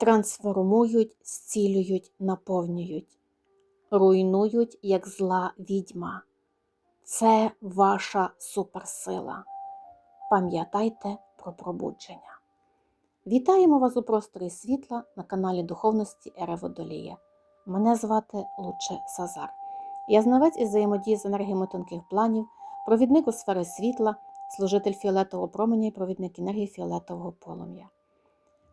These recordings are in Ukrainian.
трансформують, зцілюють, наповнюють, руйнують, як зла відьма. Це ваша суперсила. Пам'ятайте про пробудження. Вітаємо вас у просторі світла на каналі Духовності Ери Водолія. Мене звати Луче Сазар. Я знавець із взаємодії з енергіями тонких планів, провідник у сфери світла, служитель фіолетового променя і провідник енергії фіолетового полум'я.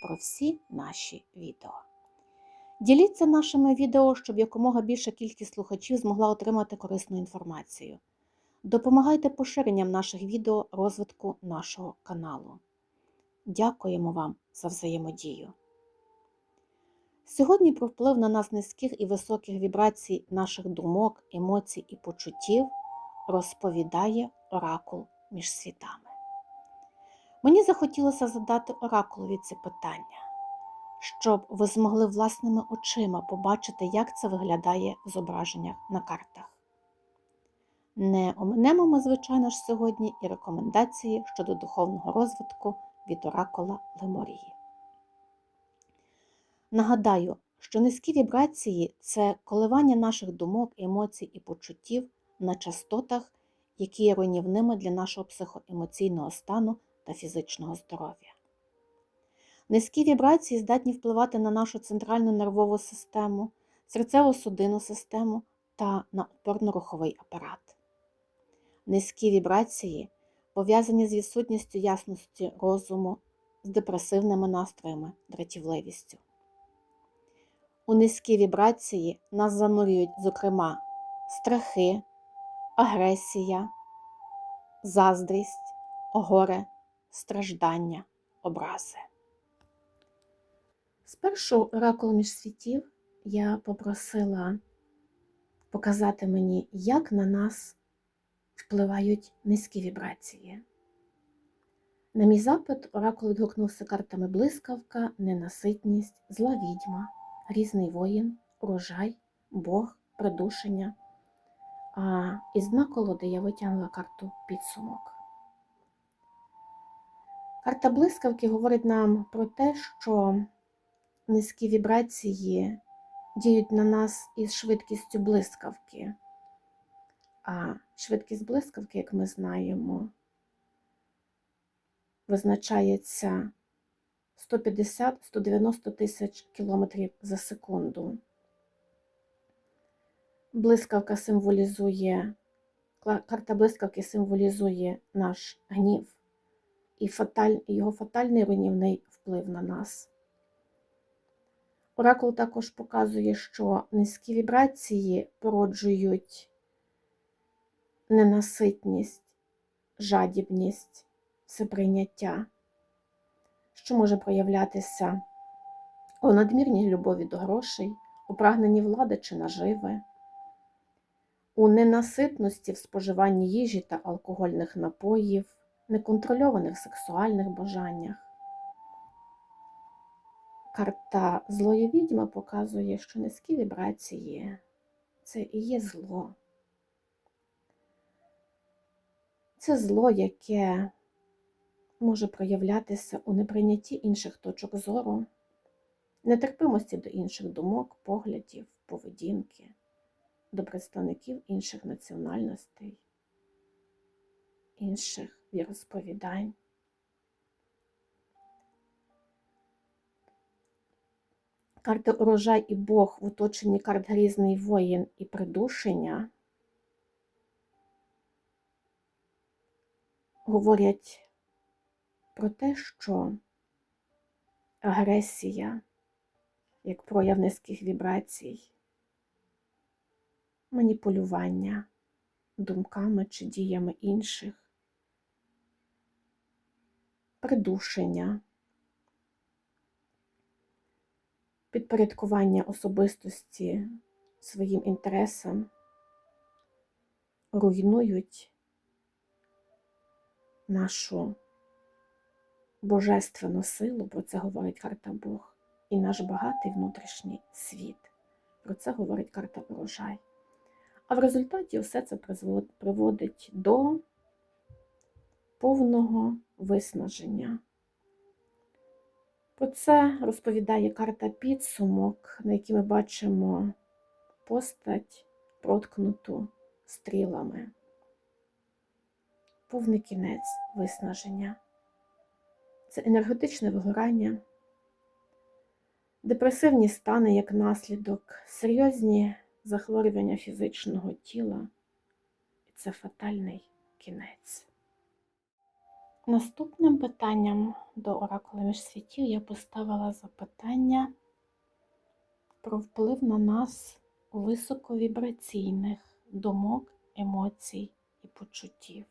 про всі наші відео. Діліться нашими відео, щоб якомога більша кількість слухачів змогла отримати корисну інформацію. Допомагайте поширенням наших відео розвитку нашого каналу. Дякуємо вам за взаємодію. Сьогодні про вплив на нас низьких і високих вібрацій наших думок, емоцій і почуттів розповідає оракул між світами. Мені захотілося задати оракулові це питання, щоб ви змогли власними очима побачити, як це виглядає в зображеннях на картах. Не оминемо ми, звичайно ж, сьогодні і рекомендації щодо духовного розвитку від оракула Леморії. Нагадаю, що низькі вібрації це коливання наших думок, емоцій і почуттів на частотах, які є руйнівними для нашого психоемоційного стану та фізичного здоров'я. Низькі вібрації здатні впливати на нашу центральну нервову систему, серцево-судинну систему та на опорно-руховий апарат. Низькі вібрації пов'язані з відсутністю ясності розуму, з депресивними настроями, дратівливістю. У низькі вібрації нас занурюють, зокрема, страхи, агресія, заздрість, горе, страждання, образи. Спершу оракул між світів я попросила показати мені, як на нас впливають низькі вібрації. На мій запит оракул відгукнувся картами блискавка, ненаситність, зла відьма, різний воїн, урожай, Бог, придушення. А із дна колоди я витягнула карту підсумок. Карта блискавки говорить нам про те, що низькі вібрації діють на нас із швидкістю блискавки. А швидкість блискавки, як ми знаємо, визначається 150-190 тисяч кілометрів за секунду. Блискавка символізує, карта блискавки символізує наш гнів і фаталь, його фатальний руйнівний вплив на нас. Оракул також показує, що низькі вібрації породжують ненаситність, жадібність, всеприйняття, що може проявлятися у надмірній любові до грошей, у прагненні влади чи наживи, у ненаситності в споживанні їжі та алкогольних напоїв, неконтрольованих сексуальних бажаннях. Карта злої відьми показує, що низькі вібрації це і є зло. Це зло, яке може проявлятися у неприйнятті інших точок зору, нетерпимості до інших думок, поглядів, поведінки, до представників інших національностей, інших віросповідань. Карти урожай і Бог в оточенні карт Грізний воїн і придушення говорять про те, що агресія, як прояв низьких вібрацій, маніпулювання думками чи діями інших, придушення підпорядкування особистості своїм інтересам руйнують нашу божественну силу, про це говорить карта Бог, і наш багатий внутрішній світ. Про це говорить карта урожай. А в результаті все це приводить до повного виснаження. Про це розповідає карта підсумок, на якій ми бачимо постать, проткнуту стрілами. Повний кінець виснаження. Це енергетичне вигорання, депресивні стани як наслідок, серйозні захворювання фізичного тіла. І це фатальний кінець. Наступним питанням до оракула міжсвітів я поставила запитання про вплив на нас високовібраційних думок, емоцій і почуттів,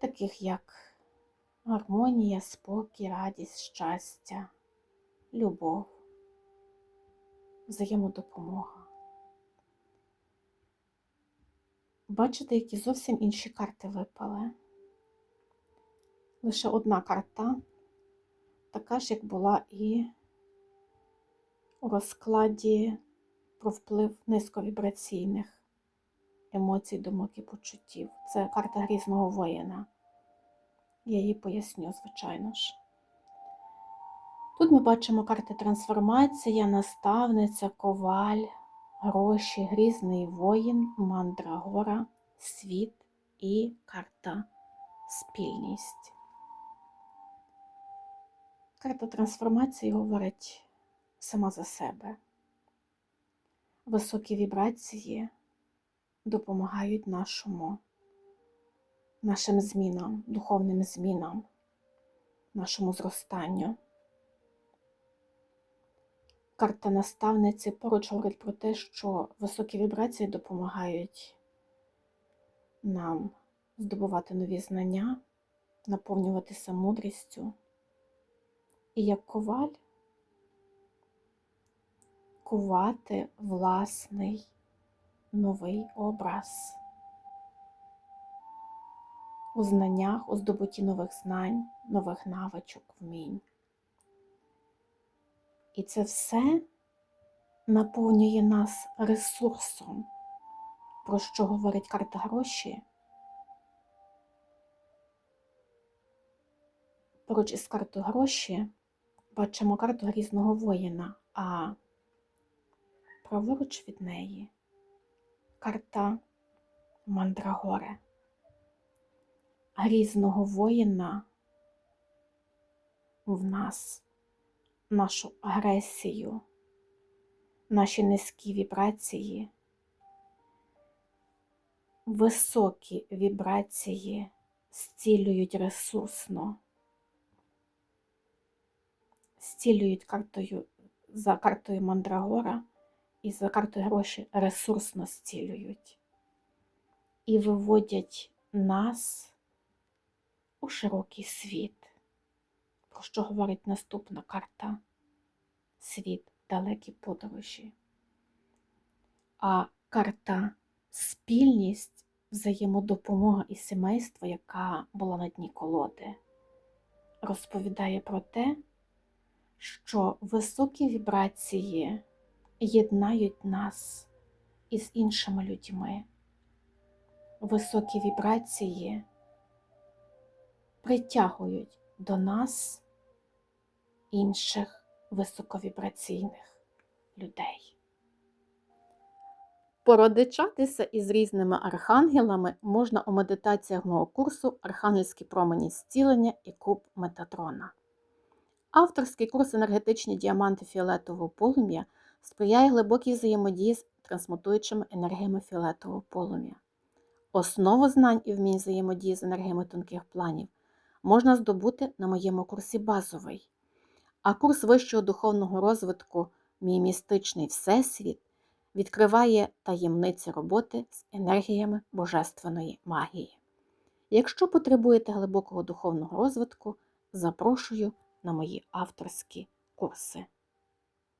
таких як гармонія, спокій, радість, щастя, любов, взаємодопомога. Бачите, які зовсім інші карти випали. Лише одна карта, така ж, як була і у розкладі про вплив низьковібраційних емоцій, думок і почуттів. Це карта грізного воїна. Я її поясню, звичайно ж. Тут ми бачимо карти трансформація, наставниця, коваль, гроші, грізний воїн, мандрагора, світ і карта спільність. Карта трансформації говорить сама за себе. Високі вібрації допомагають нашому, нашим змінам, духовним змінам, нашому зростанню. Карта наставниці поруч говорить про те, що високі вібрації допомагають нам здобувати нові знання, наповнюватися мудрістю. І як коваль кувати власний новий образ у знаннях, у здобутті нових знань, нових навичок, вмінь. І це все наповнює нас ресурсом, про що говорить карта гроші. Поруч із картою гроші бачимо карту грізного воїна, а праворуч від неї карта Мандрагоре. Грізного воїна в нас нашу агресію, наші низькі вібрації, високі вібрації зцілюють ресурсно, зцілюють картою за картою Мандрагора і за картою гроші ресурсно зцілюють і виводять нас у широкий світ що говорить наступна карта світ далекі подорожі. А карта спільність, взаємодопомога і сімейство, яка була на дні колоди, розповідає про те, що високі вібрації єднають нас із іншими людьми. Високі вібрації притягують до нас інших високовібраційних людей. Породичатися із різними архангелами можна у медитаціях мого курсу Архангельські промені зцілення і куб Метатрона. Авторський курс енергетичні діаманти фіолетового полум'я сприяє глибокій взаємодії з трансмутуючими енергіями фіолетового полум'я. Основу знань і вмінь взаємодії з енергіями тонких планів можна здобути на моєму курсі базовий. А курс вищого духовного розвитку Мій містичний Всесвіт відкриває таємниці роботи з енергіями божественної магії. Якщо потребуєте глибокого духовного розвитку, запрошую на мої авторські курси.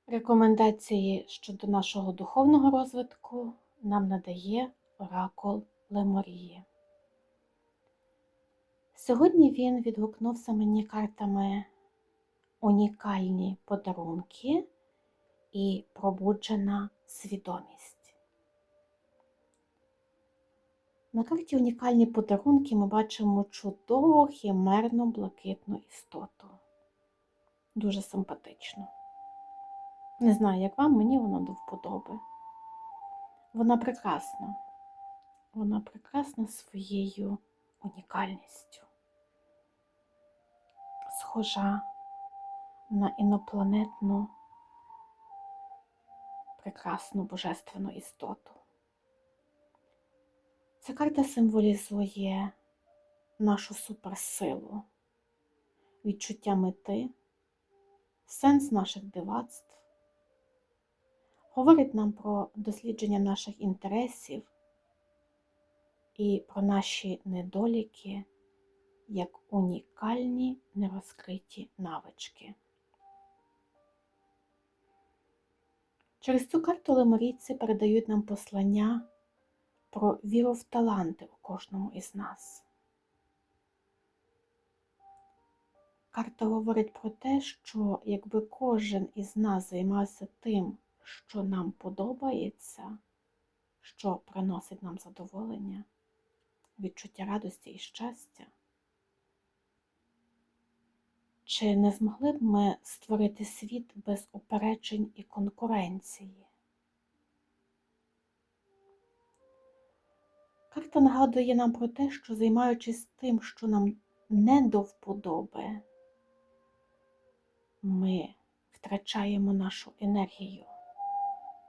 Рекомендації щодо нашого духовного розвитку нам надає Оракул Леморії. Сьогодні він відгукнувся мені картами унікальні подарунки і пробуджена свідомість. На карті унікальні подарунки ми бачимо чудову хімерну блакитну істоту. Дуже симпатично. Не знаю, як вам, мені вона до вподоби. Вона прекрасна. Вона прекрасна своєю унікальністю. Схожа на інопланетну прекрасну божественну істоту. Ця карта символізує нашу суперсилу, відчуття мети, сенс наших дивацтв, говорить нам про дослідження наших інтересів і про наші недоліки як унікальні нерозкриті навички. Через цю карту леморійці передають нам послання про віру в таланти у кожному із нас. Карта говорить про те, що якби кожен із нас займався тим, що нам подобається, що приносить нам задоволення, відчуття радості і щастя, чи не змогли б ми створити світ без упереджень і конкуренції? Карта нагадує нам про те, що займаючись тим, що нам не до вподоби, ми втрачаємо нашу енергію,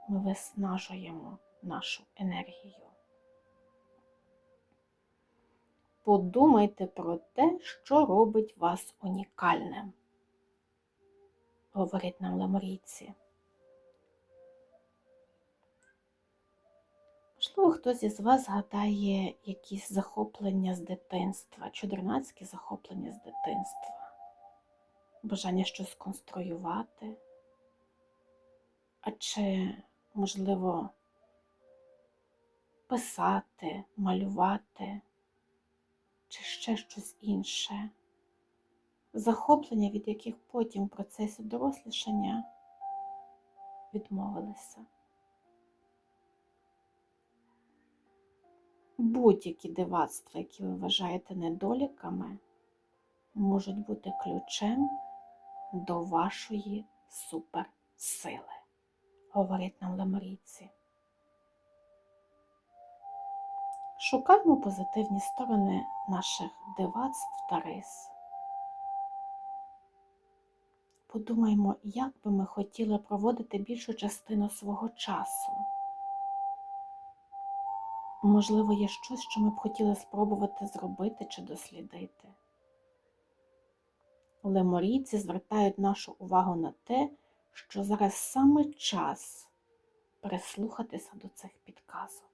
ми виснажуємо нашу енергію. Подумайте про те, що робить вас унікальним, говорить нам леморійці. Можливо, хтось із вас згадає якісь захоплення з дитинства, чудернацькі захоплення з дитинства, бажання щось конструювати, а чи, можливо, писати, малювати, чи ще щось інше, захоплення, від яких потім в процесі дорослішання відмовилися. Будь-які дивацтва, які ви вважаєте недоліками, можуть бути ключем до вашої суперсили, говорить нам леморійці. Шукаємо позитивні сторони наших дивацтв та рис. Подумаємо, як би ми хотіли проводити більшу частину свого часу. Можливо, є щось, що ми б хотіли спробувати зробити чи дослідити. Леморійці звертають нашу увагу на те, що зараз саме час прислухатися до цих підказок.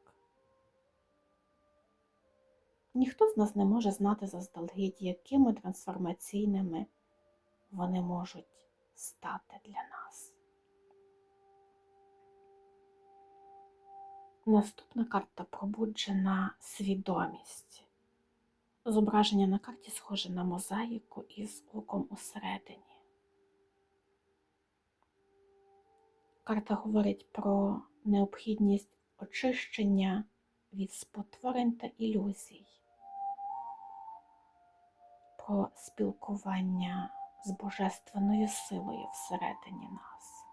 Ніхто з нас не може знати заздалегідь, якими трансформаційними вони можуть стати для нас. Наступна карта пробуджена свідомість. Зображення на карті схоже на мозаїку із оком усередині. Карта говорить про необхідність очищення від спотворень та ілюзій, про спілкування з божественною силою всередині нас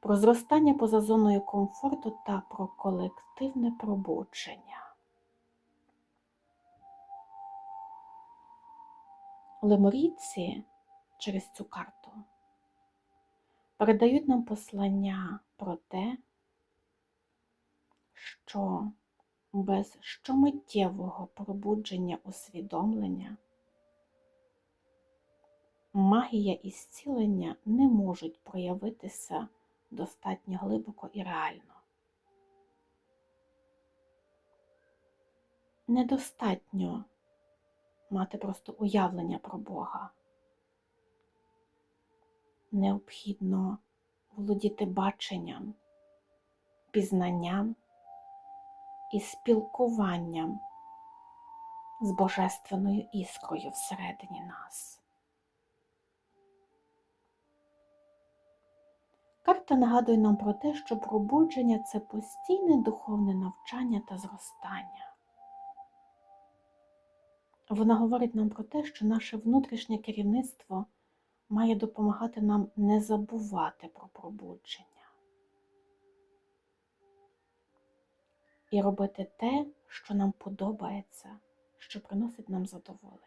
про зростання поза зоною комфорту та про колективне пробудження. Леморійці через цю карту передають нам послання про те, що без щомиттєвого пробудження усвідомлення магія і зцілення не можуть проявитися достатньо глибоко і реально. Недостатньо мати просто уявлення про Бога. необхідно володіти баченням, пізнанням і спілкуванням з божественною іскрою всередині нас. Карта нагадує нам про те, що пробудження це постійне духовне навчання та зростання. Вона говорить нам про те, що наше внутрішнє керівництво має допомагати нам не забувати про пробудження і робити те, що нам подобається, що приносить нам задоволення.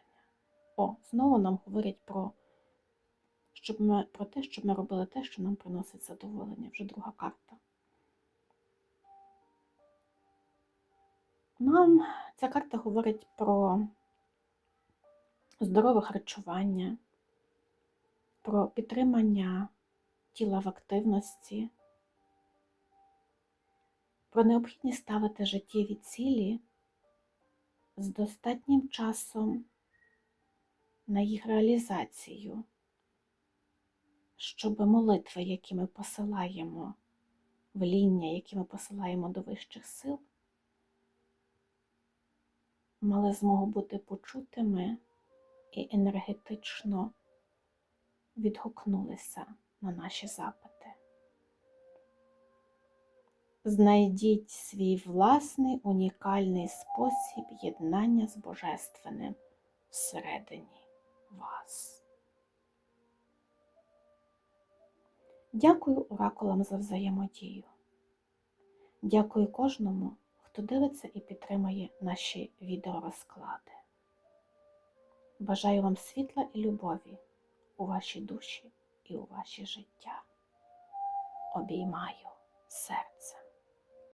О, знову нам говорять про, щоб ми, про те, щоб ми робили те, що нам приносить задоволення. Вже друга карта. Нам ця карта говорить про здорове харчування, про підтримання тіла в активності, про необхідність ставити життєві цілі з достатнім часом на їх реалізацію, щоб молитви, які ми посилаємо, вління, які ми посилаємо до вищих сил, мали змогу бути почутими і енергетично відгукнулися на наші запити. Знайдіть свій власний унікальний спосіб єднання з Божественним всередині вас. Дякую оракулам за взаємодію. Дякую кожному, хто дивиться і підтримує наші відеорозклади. Бажаю вам світла і любові у вашій душі і у ваше життя. Обіймаю серце.